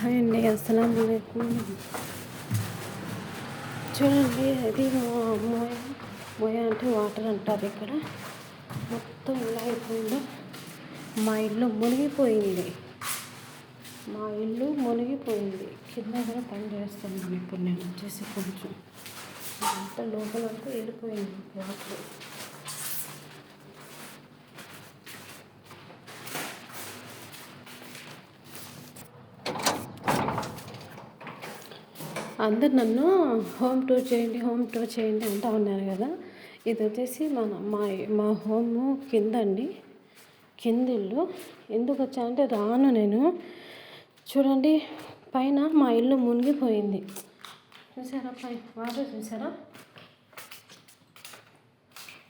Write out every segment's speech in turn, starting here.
Hi అండి అస్సలం చూడండి అది మోయ మోయ అంటే వాటర్ అంటారు ఇక్కడ. మొత్తం ఎలా అయిపోయిందో. మా ఇల్లు మునిగిపోయింది. మా ఇల్లు మునిగిపోయింది. కింద కూడా పని చేస్తున్నాను ఇప్పుడు నేను. వచ్చేసి కొంచెం. అంతా లోపలంతా వెళ్ళిపోయింది. వాటర్. అందరు నన్ను హోమ్ టూర్ చేయండి హోమ్ టూర్ చేయండి అంటూ ఉన్నారు కదా. ఇది వచ్చేసి మన మా మా హోము కింద అండి. కింద ఇల్లు. ఎందుకు వచ్చానంటే రాను నేను. చూడండి పైన మా ఇల్లు మునిగిపోయింది. చూసారా పై వాటర్ చూసారా?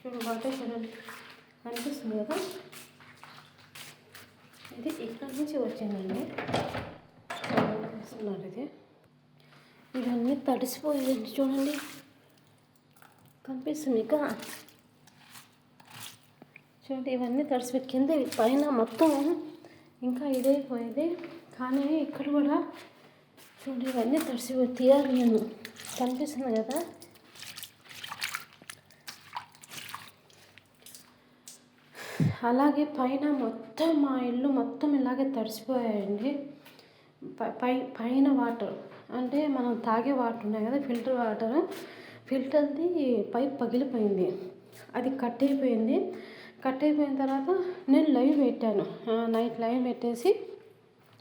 చూడు వాటర్ చూడండి. కనిపిస్తుంది కదా? ఇది ఇక్కడ నుంచి వచ్చిందండి ఇది. ఇవన్నీ తడిసిపోయింది చూడండి. కనిపిస్తుంది ఇక చూడండి ఇవన్నీ తడిసిపోయి కింద పైన మొత్తం ఇంకా ఇదైపోయేది. కానీ ఇక్కడ కూడా చూడండి ఇవన్నీ తడిసిపోయి తీయాలి నేను. కనిపిస్తుంది కదా. అలాగే పైన మొత్తం మా ఇల్లు మొత్తం ఇలాగే తడిసిపోయాయండి. పై పైన వాటర్. అంటే మనం తాగే వాటర్ ఉన్నాయి కదా ఫిల్టర్ వాటర్. ఫిల్టర్ది పైప్ పగిలిపోయింది. అది కట్ అయిపోయింది కట్ అయిపోయిన తర్వాత నేను లైవ్ పెట్టాను. నైట్ లైవ్ పెట్టేసి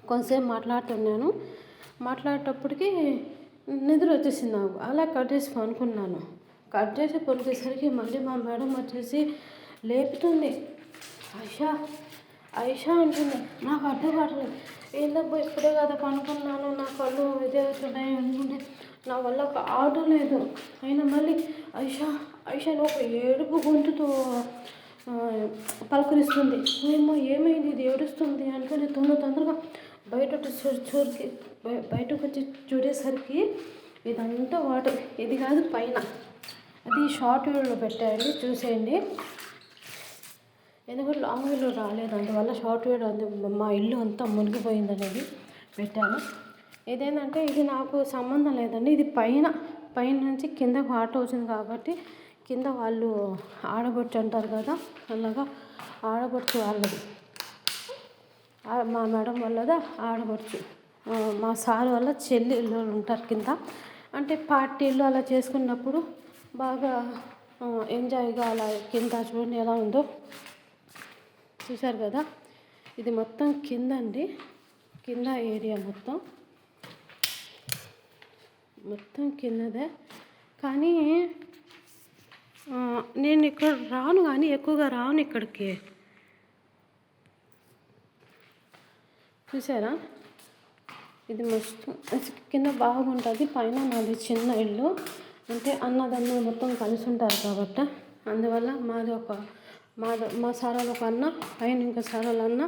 కొంతసేపు మాట్లాడుతున్నాను. మాట్లాడేటప్పటికి నిద్ర వచ్చేసింది నాకు. అలా కట్ చేసి పనుకున్నాను. కట్ చేసి పనుకునేసరికి మళ్ళీ మా మేడం వచ్చేసి లేపుతుంది. ఐషా ఐషా అంటుంది. నాకు అడ్డు పడలేదు. ఏందబ్బా ఇప్పుడే కదా పనుకున్నాను నా కళ్ళు ఇదే అవుతున్నాయి అనుకుంటే నా వల్ల కావడం లేదు. అయినా మళ్ళీ ఐషా ఐషాను ఒక ఏడుపు గొంతుతో పలకరిస్తుంది. ఏమో ఏమైంది? ఇది ఏడుస్తుంది అనుకుని తొందర తొందరగా బయట చూరికి బయటకు వచ్చి చూడేసరికి ఇదంతా వాటర్. ఇది కాదు పైన. అది షార్ట్ వీడియోలో పెట్టాయండి చూసేయండి. ఎందుకంటే లాంగ్ వీడియో రాలేదు అందువల్ల షార్ట్ వీడియో మా ఇల్లు అంతా మునిగిపోయింది అనేది పెట్టాను. ఇదేంటంటే ఇది నాకు సంబంధం లేదండి. ఇది పైన పైన నుంచి కిందకు ఆటో వచ్చింది కాబట్టి కింద వాళ్ళు ఆడబొచ్చు అంటారు కదా అలాగా ఆడబొచ్చు వాళ్ళది. మా మేడం వాళ్ళదా ఆడబొచ్చు. మా సార్ వల్ల చెల్లెళ్ళు ఉంటారు కింద. అంటే పార్టీలు అలా చేసుకున్నప్పుడు బాగా ఎంజాయ్గా అలా కింద చూడండి ఎలా ఉందో. చూసారు కదా? ఇది మొత్తం కింద అండి. కింద ఏరియా మొత్తం. మొత్తం కిందదే. కానీ నేను ఇక్కడ రాను కానీ ఎక్కువగా రాను ఇక్కడికి. చూసారా ఇది మస్తు కింద బాగుంటుంది. పైన మాది చిన్న ఇల్లు. అంటే అన్నదమ్ములు మొత్తం కలిసి ఉంటారు కాబట్టి. అందువల్ల మాది ఒక మా మా సార్ ఒక అన్న పైన ఇంకా సార్ వాళ్ళ అన్న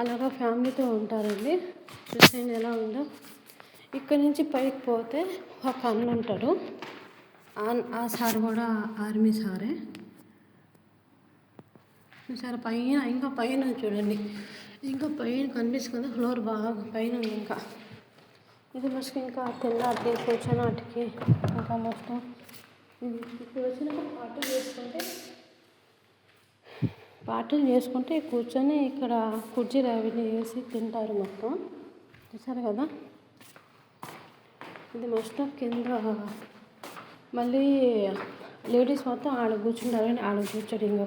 అలాగా ఫ్యామిలీతో ఉంటారండి. చూసేయండి ఎలా ఉందో. ఇక్కడ నుంచి పైకి పోతే ఒక అన్న ఉంటాడు. ఆ సార్ కూడా ఆర్మీ సారే. చూసారా పైన ఇంకా పైన చూడండి. ఇంకా పైన కనిపిస్తుంది ఫ్లోర్ బాగా పైన ఉంది ఇంకా. ఇది మస్తు ఇంకా తెల్లారికి కూర్చొని వాటికి ఇంకా మొత్తం ఇప్పుడు వచ్చినాక పాటు చేసుకుంటే పాటలు చేసుకుంటే కూర్చొని ఇక్కడ కుర్చీలు అవి వేసి తింటారు మొత్తం. చూసారు కదా? ఇది మొత్తం కింద మళ్ళీ లేడీస్ మొత్తం ఆడ కూర్చుంటారు కానీ ఆడ కూర్చొని ఇంకా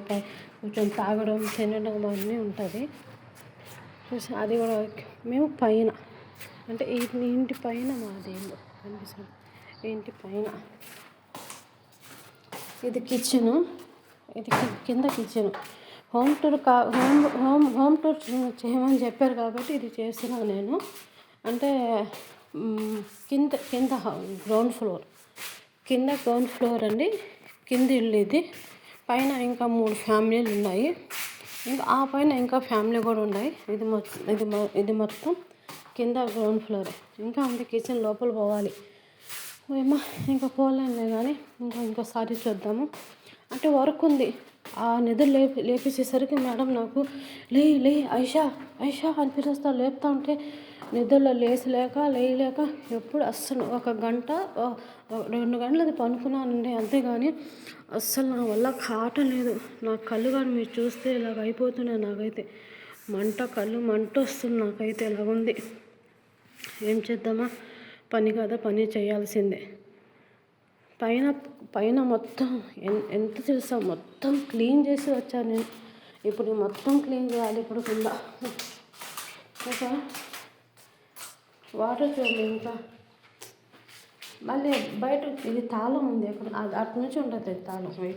కూర్చొని తాగడం తినడం అన్నీ ఉంటుంది. చూసి అది కూడా మేము పైన. అంటే ఇంటి పైన మాది కనిపిస్తుంది. ఇంటి పైన. ఇది కిచెను ఇది కింద కిచెను హోమ్ టూర్ కా హోమ్ హోమ్ హోమ్ టూర్ చేయమని చెప్పారు కాబట్టి ఇది చేస్తున్నాను నేను. అంటే కింద కింద గ్రౌండ్ ఫ్లోర్. కింద గ్రౌండ్ ఫ్లోర్ అండి. కింద ఇల్లు ఇది. పైన ఇంకా మూడు ఫ్యామిలీలు ఉన్నాయి. ఇంకా ఆ పైన ఇంకా ఫ్యామిలీ కూడా ఉన్నాయి. ఇది మొత్తం ఇది ఇది మొత్తం కింద గ్రౌండ్ ఫ్లోర్. ఇంకా అంతే కిచెన్ లోపల పోవాలి. ఏమో ఇంకా పోలేనులే కానీ ఇంకా ఇంకోసారి చూద్దాము. అంటే వర్క్ ఉంది. ఆ నిద్ర లేపి లేపేసేసరికి మేడం నాకు లే లే ఐషా ఐషా అని పిలుస్తా లేపుతా ఉంటే నిద్రలో లేచలేక లేయలేక ఎప్పుడు అస్సలు ఒక గంట రెండు గంటలది పనుకున్నానండి. అంతేగాని అస్సలు నా వల్ల కాటలేదు నా కళ్ళు కానీ మీరు చూస్తే ఇలాగ అయిపోతున్నాయి నాకైతే. మంట కళ్ళు మంట వస్తుంది నాకైతే. ఇలా ఉంది ఏం చేద్దామా? పని కదా? పని చేయాల్సిందే. పైన పైన మొత్తం ఎంత తెలుసా? మొత్తం క్లీన్ చేసి వచ్చాను నేను. ఇప్పుడు మొత్తం క్లీన్ చేయాలి ఇప్పుడు కింద. ఇంకా వాటర్ చూడండి ఇంకా. మళ్ళీ బయట ఇది తాళం ఉంది. అక్కడ అటు నుంచి ఉంటుంది తాళం.